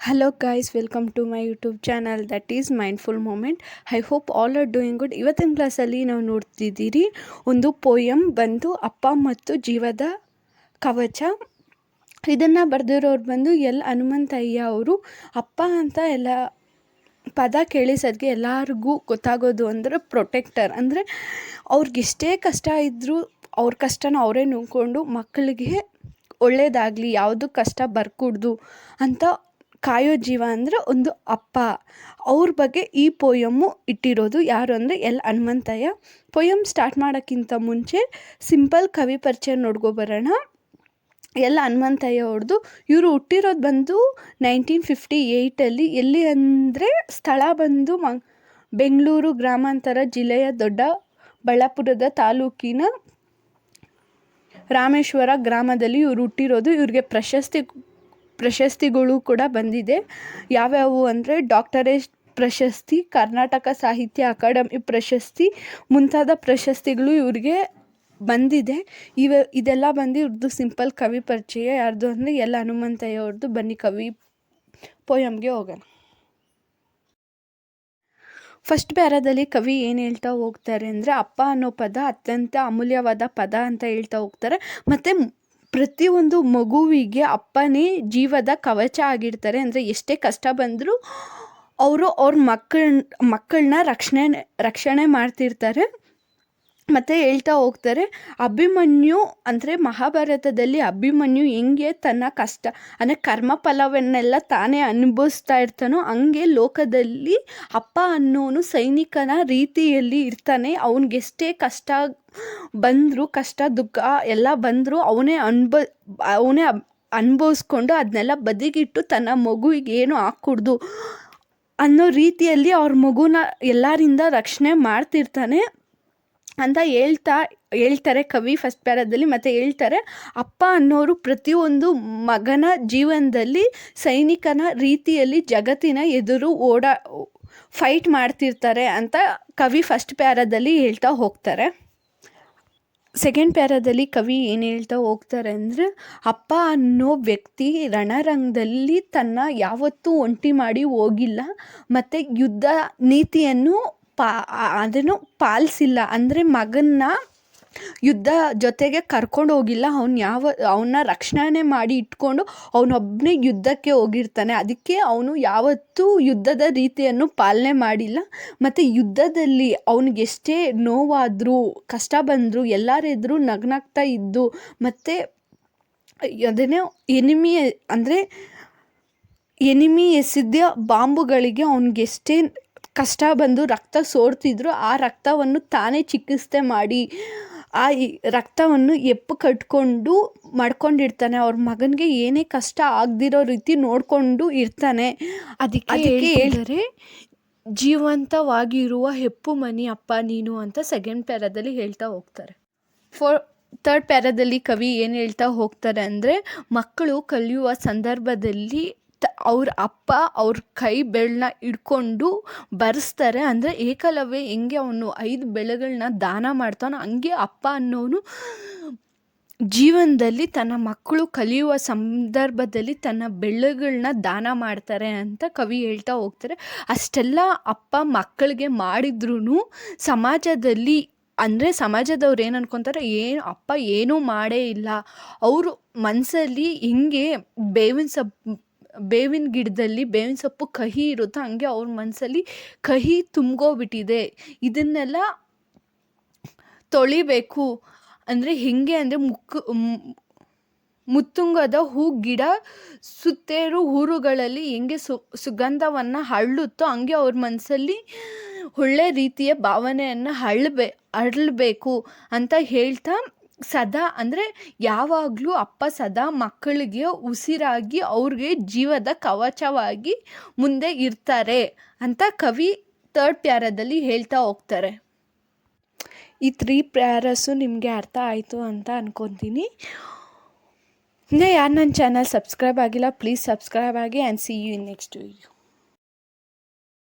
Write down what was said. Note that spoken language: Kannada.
Hello guys welcome to my YouTube channel that is Mindful Moment I hope all are doing good ಇವತ್ತಿನ ಕ್ಲಾಸಲ್ಲಿ ನಾವು ನೋಡ್ತಿದ್ದೀರಿ ಒಂದು ಪೋಯಮ್ ಬಂದು ಅಪ್ಪ ಮತ್ತು ಜೀವದ ಕವಚ. ಇದನ್ನು ಬರೆದಿರೋರು ಬಂದು ಎಲ್ ಹನುಮಂತಯ್ಯ ಅವರು. ಅಪ್ಪ ಅಂತ ಎಲ್ಲ ಪದ ಕೇಳಿಸೋದಕ್ಕೆ ಎಲ್ಲರಿಗೂ ಗೊತ್ತಾಗೋದು ಅಂದರೆ ಪ್ರೊಟೆಕ್ಟರ್ ಅಂದರೆ ಅವ್ರಿಗೆಷ್ಟೇ ಕಷ್ಟ ಇದ್ದರೂ ಅವ್ರ ಕಷ್ಟನ ಅವರೇ ನುಂಗ್ಕೊಂಡು ಮಕ್ಕಳಿಗೆ ಒಳ್ಳೆಯದಾಗಲಿ ಯಾವುದು ಕಷ್ಟ ಬರ್ಕೂಡ್ದು ಅಂತ ಕಾಯೋ ಜೀವ ಅಂದರೆ ಒಂದು ಅಪ್ಪ. ಅವ್ರ ಬಗ್ಗೆ ಈ ಪೋಯಮ್ಮು ಇಟ್ಟಿರೋದು ಯಾರು ಅಂದರೆ ಎಲ್ ಹನುಮಂತಯ್ಯ. ಪೊಯಮ್ ಸ್ಟಾರ್ಟ್ ಮಾಡೋಕ್ಕಿಂತ ಮುಂಚೆ ಸಿಂಪಲ್ ಕವಿ ಪರಿಚಯ ನೋಡ್ಕೊಬರೋಣ ಎಲ್ಲ ಹನುಮಂತಯ್ಯ ಅವ್ರದ್ದು ಇವರು ಹುಟ್ಟಿರೋದು ಬಂದು ನೈನ್ಟೀನ್ ಫಿಫ್ಟಿ ಏಯ್ಟಲ್ಲಿ ಎಲ್ಲಿ ಅಂದರೆ ಸ್ಥಳ ಬಂದು ಮ, ಬೆಂಗಳೂರು ಗ್ರಾಮಾಂತರ ಜಿಲ್ಲೆಯ ದೊಡ್ಡ ಬಳ್ಳಾಪುರದ ತಾಲೂಕಿನ ರಾಮೇಶ್ವರ ಗ್ರಾಮದಲ್ಲಿ ಇವರು ಹುಟ್ಟಿರೋದು. ಇವ್ರಿಗೆ ಪ್ರಶಸ್ತಿ ಪ್ರಶಸ್ತಿಗಳು ಕೂಡ ಬಂದಿದೆ. ಯಾವ್ಯಾವು ಅಂದರೆ ಡಾಕ್ಟರೇಟ್ ಪ್ರಶಸ್ತಿ, ಕರ್ನಾಟಕ ಸಾಹಿತ್ಯ ಅಕಾಡೆಮಿ ಪ್ರಶಸ್ತಿ, ಮುಂತಾದ ಪ್ರಶಸ್ತಿಗಳು ಇವ್ರಿಗೆ ಬಂದಿದೆ. ಇವ, ಇದೆಲ್ಲ ಬಂದು ಇವ್ರದ್ದು ಸಿಂಪಲ್ ಕವಿ ಪರಿಚಯ, ಯಾರ್ದು ಅಂದರೆ ಎಲ್ಲ ಹನುಮಂತಯ್ಯ ಅವ್ರದ್ದು ಬನ್ನಿ ಕವಿ ಪೋಯಮ್ಗೆ ಹೋಗೋಣ. ಫಸ್ಟ್ ಪ್ಯಾರಾದಲ್ಲಿ ಕವಿ ಏನು ಹೇಳ್ತಾ ಹೋಗ್ತಾರೆ ಅಂದರೆ ಅಪ್ಪ ಅನ್ನೋ ಪದ ಅತ್ಯಂತ ಅಮೂಲ್ಯವಾದ ಪದ ಅಂತ ಹೇಳ್ತಾ ಹೋಗ್ತಾರೆ. ಮತ್ತು ಪ್ರತಿಯೊಂದು ಮಗುವಿಗೆ ಅಪ್ಪನೇ ಜೀವದ ಕವಚ ಆಗಿರ್ತಾರೆ. ಅಂದರೆ ಎಷ್ಟೇ ಕಷ್ಟ ಬಂದರೂ ಅವರು ಅವ್ರ ಮಕ್ಕಳ ಮಕ್ಕಳನ್ನ ರಕ್ಷಣೆ ರಕ್ಷಣೆ ಮಾಡ್ತಿರ್ತಾರೆ. ಮತ್ತು ಹೇಳ್ತಾ ಹೋಗ್ತಾರೆ, ಅಭಿಮನ್ಯು, ಅಂದರೆ ಮಹಾಭಾರತದಲ್ಲಿ ಅಭಿಮನ್ಯು ಹೆಂಗೆ ತನ್ನ ಕಷ್ಟ, ಅಂದರೆ ಕರ್ಮ ಫಲವನ್ನೆಲ್ಲ ತಾನೇ ಅನುಭವಿಸ್ತಾ ಇರ್ತಾನೋ, ಹಂಗೆ ಲೋಕದಲ್ಲಿ ಅಪ್ಪ ಅನ್ನೋನು ಸೈನಿಕನ ರೀತಿಯಲ್ಲಿ ಇರ್ತಾನೆ. ಎಷ್ಟೇ ಕಷ್ಟ ಬಂದರೂ, ಕಷ್ಟ, ದುಃಖ ಎಲ್ಲ ಬಂದರೂ ಅವನೇ ಅನ್ಬ ಅವನೇ ಅನುಭವಿಸ್ಕೊಂಡು ಅದನ್ನೆಲ್ಲ ಬದಿಗಿಟ್ಟು ತನ್ನ ಮಗುವಿಗೆ ಏನು ಹಾಕ್ಕೊಡ್ದು ಅನ್ನೋ ರೀತಿಯಲ್ಲಿ ಅವ್ರ ಮಗುನ ಎಲ್ಲರಿಂದ ರಕ್ಷಣೆ ಮಾಡ್ತಿರ್ತಾನೆ. ಅಂತ ಹೇಳ್ತಾ, ಹೇಳ್ತಾರೆ ಕವಿ ಫಸ್ಟ್ ಪ್ಯಾರದಲ್ಲಿ ಮತ್ತು ಹೇಳ್ತಾರೆ, ಅಪ್ಪ ಅನ್ನೋರು ಪ್ರತಿಯೊಂದು ಮಗನ ಜೀವನದಲ್ಲಿ ಸೈನಿಕನ ರೀತಿಯಲ್ಲಿ ಜಗತ್ತಿನ ಎದುರು ಓಡಾ, ಫೈಟ್ ಮಾಡ್ತಿರ್ತಾರೆ ಅಂತ ಕವಿ ಫಸ್ಟ್ ಪ್ಯಾರದಲ್ಲಿ ಹೇಳ್ತಾ ಹೋಗ್ತಾರೆ. ಸೆಕೆಂಡ್ ಪ್ಯಾರದಲ್ಲಿ ಕವಿ ಏನು ಹೇಳ್ತಾ ಹೋಗ್ತಾರೆ ಅಂದರೆ, ಅಪ್ಪ ಅನ್ನೋ ವ್ಯಕ್ತಿ ರಣರಂಗದಲ್ಲಿ ತನ್ನ ಯಾವತ್ತೂ ಒಂಟಿ ಮಾಡಿ ಹೋಗಿಲ್ಲ, ಮತ್ತು ಯುದ್ಧ ನೀತಿಯನ್ನು ಪಾ ಅದನ್ನು ಪಾಲಿಸಿಲ್ಲ. ಅಂದರೆ ಮಗನ್ನ ಯುದ್ಧ ಜೊತೆಗೆ ಕರ್ಕೊಂಡು ಹೋಗಿಲ್ಲ. ಅವ್ನು ಯಾವ ಅವನ್ನ ರಕ್ಷಣೆ ಮಾಡಿ ಇಟ್ಕೊಂಡು ಅವನೊಬ್ಬನೇ ಯುದ್ಧಕ್ಕೆ ಹೋಗಿರ್ತಾನೆ. ಅದಕ್ಕೆ ಅವನು ಯಾವತ್ತೂ ಯುದ್ಧದ ರೀತಿಯನ್ನು ಪಾಲನೆ ಮಾಡಿಲ್ಲ. ಮತ್ತು ಯುದ್ಧದಲ್ಲಿ ಅವನಿಗೆ ಎಷ್ಟೇ ನೋವಾದರೂ, ಕಷ್ಟ ಬಂದರೂ ಎಲ್ಲರೆದುರು ನಗ್ನಾಗ್ತಾ ಇದ್ದು, ಮತ್ತು ಅದನ್ನೇ ಎನಿಮಿ ಅಂದರೆ ಎನಿಮಿ ಎಸಿದ್ದ ಬಾಂಬುಗಳಿಗೆ ಅವನಿಗೆ ಎಷ್ಟೇ ಕಷ್ಟ ಬಂದು ರಕ್ತ ಸೋರ್ತಿದ್ರು ಆ ರಕ್ತವನ್ನು ತಾನೇ ಚಿಕಿತ್ಸೆ ಮಾಡಿ ಆ ರಕ್ತವನ್ನು ಎಪ್ಪು ಕಟ್ಕೊಂಡು ಮಾಡ್ಕೊಂಡಿರ್ತಾನೆ. ಅವ್ರ ಮಗನಿಗೆ ಏನೇ ಕಷ್ಟ ಆಗದಿರೋ ರೀತಿ ನೋಡಿಕೊಂಡು ಇರ್ತಾನೆ. ಅದಕ್ಕೆ ಅದಕ್ಕೆ ಹೇಳಿದರೆ ಜೀವಂತವಾಗಿರುವ ಹೆಪ್ಪು ಮನಿ ಅಪ್ಪ ನೀನು ಅಂತ ಸೆಕೆಂಡ್ ಪ್ಯಾರದಲ್ಲಿ ಹೇಳ್ತಾ ಹೋಗ್ತಾರೆ. ಫೋ ತರ್ಡ್ ಪ್ಯಾರದಲ್ಲಿ ಕವಿ ಏನು ಹೇಳ್ತಾ ಹೋಗ್ತಾರೆ ಅಂದರೆ ಮಕ್ಕಳು ಕಲಿಯುವ ಸಂದರ್ಭದಲ್ಲಿ ತ, ಅವ್ರ ಅಪ್ಪ ಅವ್ರ ಕೈ ಬೆರಳನ್ನ ಹಿಡ್ಕೊಂಡು ಬರೆಸ್ತಾರೆ. ಅಂದರೆ ಏಕಲವ್ಯ ಹೆಂಗೆ ಅವನು ಐದು ಬೆಳೆಗಳನ್ನ ದಾನ ಮಾಡ್ತಾನೋ ಹಂಗೆ ಅಪ್ಪ ಅನ್ನೋನು ಜೀವನದಲ್ಲಿ ತನ್ನ ಮಕ್ಕಳು ಕಲಿಯುವ ಸಂದರ್ಭದಲ್ಲಿ ತನ್ನ ಬೆಳೆಗಳನ್ನ ದಾನ ಮಾಡ್ತಾರೆ ಅಂತ ಕವಿ ಹೇಳ್ತಾ ಹೋಗ್ತಾರೆ. ಅಷ್ಟೆಲ್ಲ ಅಪ್ಪ ಮಕ್ಕಳಿಗೆ ಮಾಡಿದ್ರೂ ಸಮಾಜದಲ್ಲಿ ಅಂದರೆ ಸಮಾಜದವ್ರು ಏನು ಅನ್ಕೊತಾರೆ? ಏನು ಅಪ್ಪ ಏನೂ ಮಾಡೇ ಇಲ್ಲ. ಅವರು ಮನಸ್ಸಲ್ಲಿ ಹಿಂಗೆ ಬೇವಿನ ಸೊಪ್ಪು ಬೇವಿನ ಗಿಡದಲ್ಲಿ ಬೇವಿನ ಸೊಪ್ಪು ಕಹಿ ಇರುತ್ತೋ ಹಂಗೆ ಅವ್ರ ಮನಸ್ಸಲ್ಲಿ ಕಹಿ ತುಂಬ್ಕೋಬಿಟ್ಟಿದೆ. ಇದನ್ನೆಲ್ಲ ತೊಳಿಬೇಕು. ಅಂದರೆ ಹೇಗೆ ಅಂದರೆ ಮುಕ್ಕು ಮುತ್ತುಂಗದ ಹೂ, ಗಿಡ, ಸುತ್ತೇರು ಊರುಗಳಲ್ಲಿ ಹೆಂಗೆ ಸು, ಸುಗಂಧವನ್ನು ಹಳ್ಳುತ್ತೋ ಹಂಗೆ ಅವ್ರ ಮನಸ್ಸಲ್ಲಿ ಒಳ್ಳೆ ರೀತಿಯ ಭಾವನೆಯನ್ನು ಹಳ್ಳಬೇ ಅರಳಬೇಕು ಅಂತ ಹೇಳ್ತಾ ಸದಾ ಅಂದರೆ ಯಾವಾಗಲೂ ಅಪ್ಪ ಸದಾ ಮಕ್ಕಳಿಗೆ ಉಸಿರಾಗಿ ಅವ್ರಿಗೆ ಜೀವದ ಕವಚವಾಗಿ ಮುಂದೆ ಇರ್ತಾರೆ ಅಂತ ಕವಿ ತರ್ಡ್ ಪ್ಯಾರದಲ್ಲಿ ಹೇಳ್ತಾ ಹೋಗ್ತಾರೆ. ಈ ತ್ರೀ ಪ್ಯಾರಸ್ಸು ನಿಮಗೆ ಅರ್ಥ ಆಯಿತು ಅಂತ ಅನ್ಕೊತೀನಿ. ಇನ್ನೂ ಯಾರು ನನ್ನ ಚಾನಲ್ ಸಬ್ಸ್ಕ್ರೈಬ್ ಆಗಿಲ್ಲ ಪ್ಲೀಸ್ ಸಬ್ಸ್ಕ್ರೈಬ್ ಆಗಿ and see you in next video